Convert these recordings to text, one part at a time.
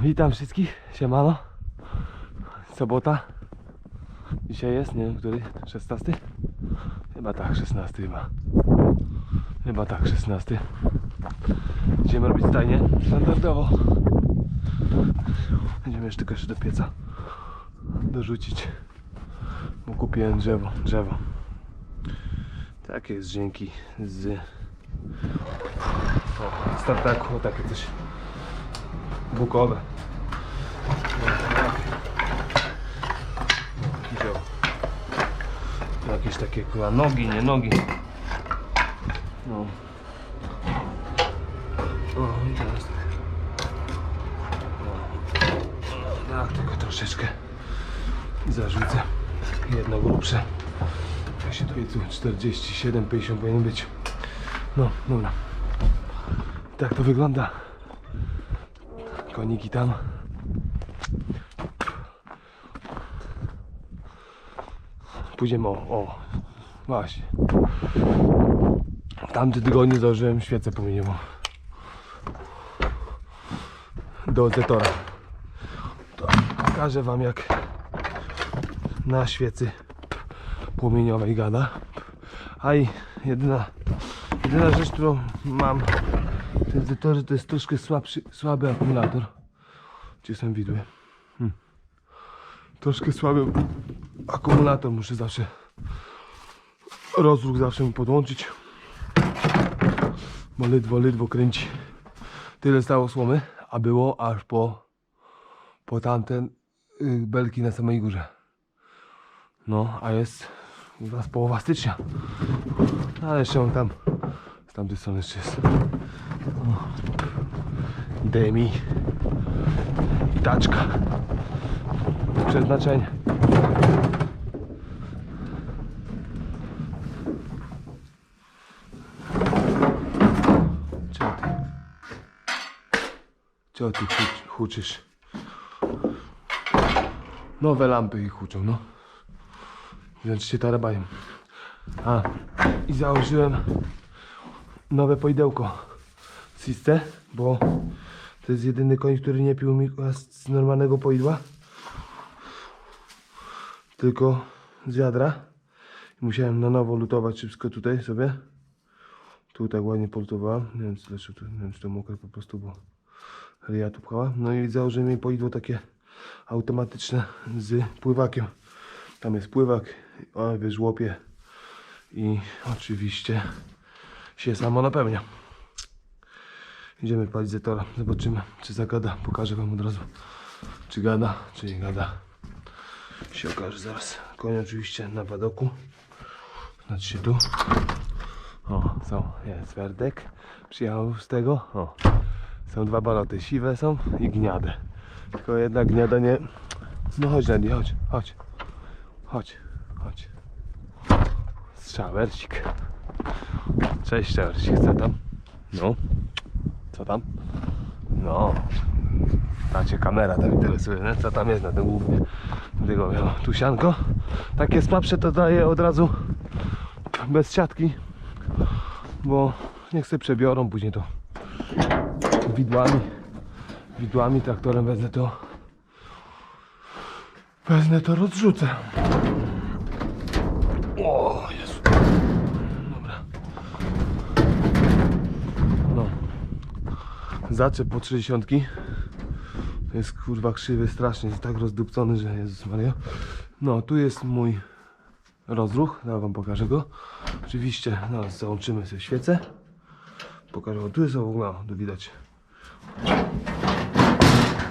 Witam wszystkich, siemano. Sobota. Dzisiaj jest, nie wiem, który? 16? Chyba tak, 16 chyba. Chyba tak, 16. Będziemy robić stajnie standardowo. Będziemy jeszcze tylko jeszcze do pieca dorzucić. Bo kupiłem drzewo, drzewo. Takie jest dzięki z o, startaku, o takie coś bukowe. Wziął. Jakieś takie kurwa nogi, nie nogi. No. O i teraz tak. O. Tak, tylko troszeczkę zarzucę. Jedno grubsze. Ja się tutaj tu 47, 50 powinien być. No, dobra. Tak to wygląda. Koniki tam. Pójdziemy o, o. Właśnie. W tamtym tygodniu założyłem świecę płomieniową. Do Zetora. To pokażę wam jak na świecy płomieniowej gada. A i jedyna, jedyna rzecz, którą mam w tym Zetorze to jest troszkę słabszy, słaby akumulator. Gdzie są widły? Hmm. Troszkę słaby akumulator muszę zawsze rozruch zawsze mu podłączyć. Bo ledwo, ledwo kręci. Tyle stało słomy, a było aż po po tamten y, belki na samej górze. No, a jest zaraz połowa stycznia. Ale jeszcze on tam z tamtej strony jeszcze jest. Demi i taczka. Przeznaczenie. Czego ty? Czego ty huc- huczysz? Nowe lampy ich huczą, no. Więc się tarabają. A, i założyłem nowe poidełko Siste, bo to jest jedyny koń, który nie pił mi z normalnego poidła. Tylko z wiadra. Musiałem na nowo lutować wszystko tutaj sobie. Tu tak ładnie polutowałem. Nie wiem, czy, dlaczego nie wiem, czy to mokre po prostu, bo ja tu pchała. No i założyłem jej poidło takie automatyczne z pływakiem. Tam jest pływak, o, wyżłopie i oczywiście się samo napełnia. Idziemy palić zetora, zobaczymy czy zagada, pokażę wam od razu czy gada, czy nie gada. Się okaże zaraz. Koń oczywiście na padoku. Znaczy się tu. O, są, jest werdek. Przyjechał z tego. O, są dwa baloty, siwe są i gniade. Tylko jedna gniada nie... No chodź Randy, chodź, chodź. Chodź, chodź. Szawersik. Cześć Szawersik, co tam? No. Co tam? No. Ta cię kamera tam interesuje, nie? Co tam jest na tym głównie? Tego miał tu sianko. Takie słabsze to daje od razu bez siatki. Bo niech sobie przebiorą później to widłami widłami, traktorem wezmę to wezmę to rozrzucę o Jezu dobra no zaczep po 30 to jest kurwa krzywy strasznie jest tak rozdupcony, że Jezus Maria no tu jest mój rozruch, ja wam pokażę go oczywiście no, załączymy sobie świecę pokażę wam, tu jest o, w ogóle, o, tu widać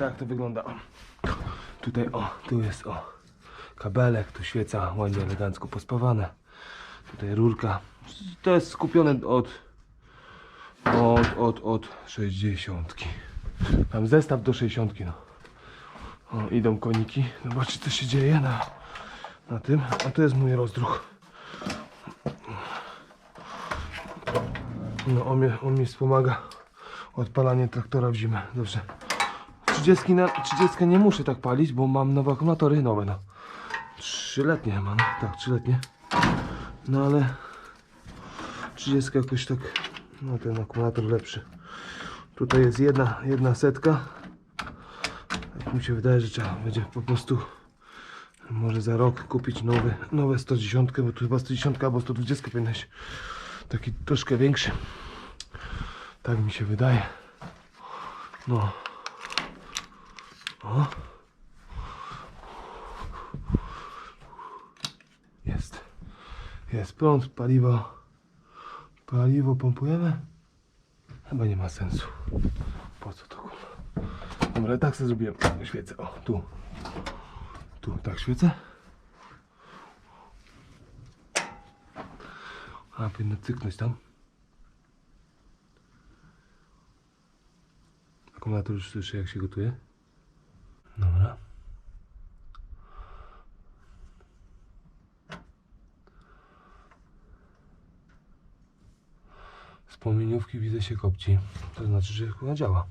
tak to wygląda. Tutaj o, tu jest o kabelek, tu świeca ładnie elegancko pospawane. Tutaj rurka. To jest skupione od od, od, od 60. Mam zestaw do 60. No. O, idą koniki. Zobaczcie co się dzieje na, na tym. A to jest mój rozdruch. No on mnie, on mi wspomaga odpalanie traktora w zimę. Dobrze. 30, na, 30 nie muszę tak palić, bo mam nowe akumulatory nowe, no. Trzyletnie mam, tak, trzyletnie. No ale 30 jakoś tak, no ten akumulator lepszy. Tutaj jest jedna, jedna setka, Mi się wydaje, że trzeba będzie po prostu może za rok kupić nowy, nowe 110, bo tu chyba 110 albo 120 powinna być taki troszkę większy. Tak mi się wydaje. No. O. Jest. Jest prąd, paliwo. Paliwo pompujemy? Chyba nie ma sensu. Po co to kurwa? Dobra, tak sobie zrobiłem. Świecę. O, tu. Tu tak świecę. A, powinno cyknąć tam. Akumulator już słyszy jak się gotuje. Dobra. Płomieniówki widzę się kopci. To znaczy, że chyba działa.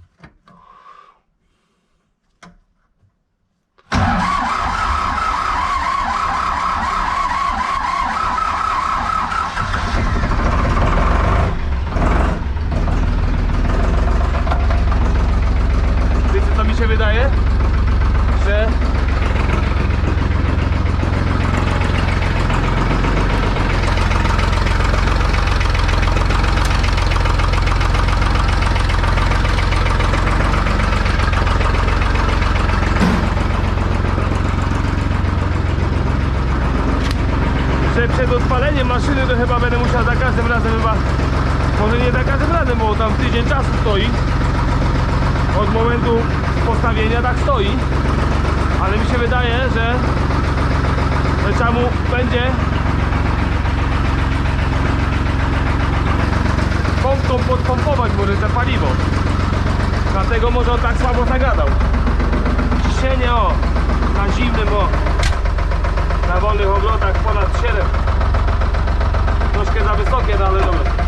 Wiecie co mi się wydaje? Że że przed odpaleniem maszyny to chyba będę musiał za każdym razem chyba może nie za każdym razem, bo tam tydzień czasu stoi. Od momentu postawienia tak stoi. Ale mi się wydaje, że, że trzeba mu będzie pompką podpompować może te paliwo. Dlatego może on tak słabo zagadał. Ciśnienie o na zimnym o na wolnych oglotach ponad 7 troszkę za wysokie, no ale dobra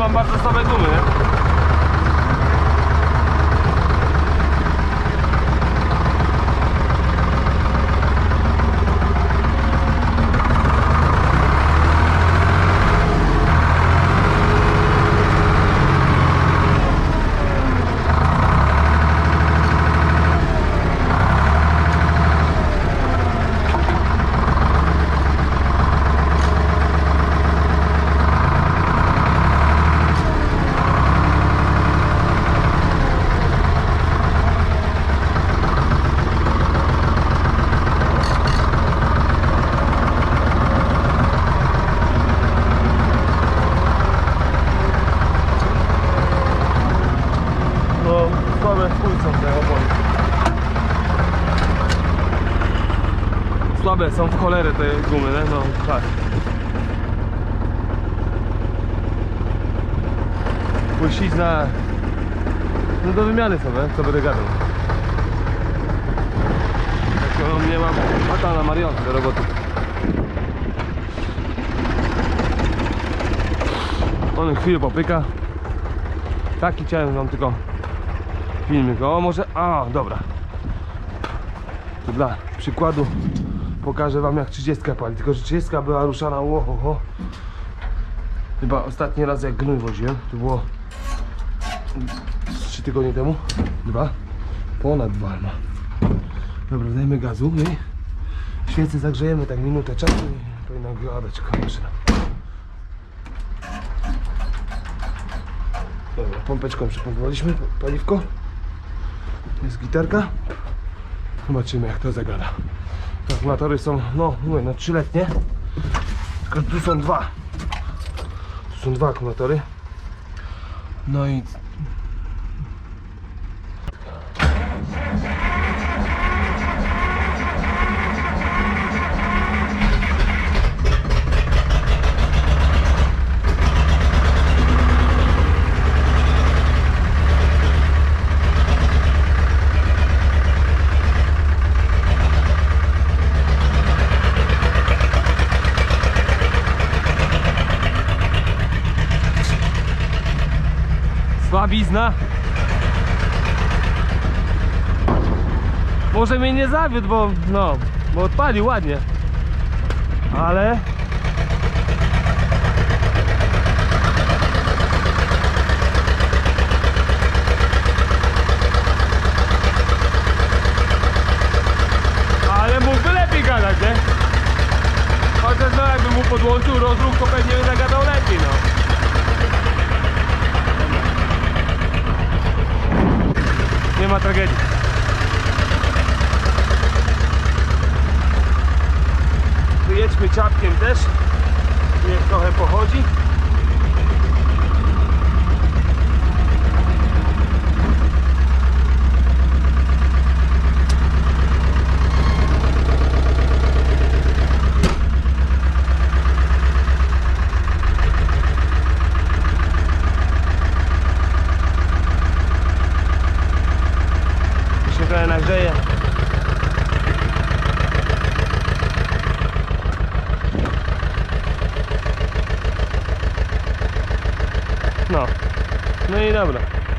mam bardzo słabe gumy, nie? No, słabe w chuj są te opony. Słabe są w cholerę te gumy, nie? No, tak. Płyśizna... No do wymiany są, nie? Co będę gadał. Tak, no, nie mam pata na marionkę do roboty. On chwilę popyka. Taki chciałem wam tylko filmik. O może. A dobra. To dla przykładu pokażę wam jak 30 pali. Tylko że 30 była ruszana. Oho, Chyba ostatni raz jak gnój woziłem. To było 3 tygodnie temu. Dwa. Ponad dwa ma. Dobra, dajmy gazu i świecę zagrzejemy tak minutę czasu i powinna gadać maszyna. Dobra, pompeczką przypompowaliśmy paliwko. Jest gitarka. Zobaczymy jak to zagada. Akumulatory są, no mówię, no trzyletnie. Tylko tu są dwa. Tu są dwa akumulatory. No i Może mnie nie zawiódł, bo no, bo odpalił ładnie. Ale Ale mógłby lepiej gadać, nie? Chociaż no jakby mu podłączył rozruch, to pewnie by zagadał lepiej, no. Nie ma tragedii. Wyjedźmy ciapkiem też. Niech trochę pochodzi. się trochę nagrzeje. No. I dobra.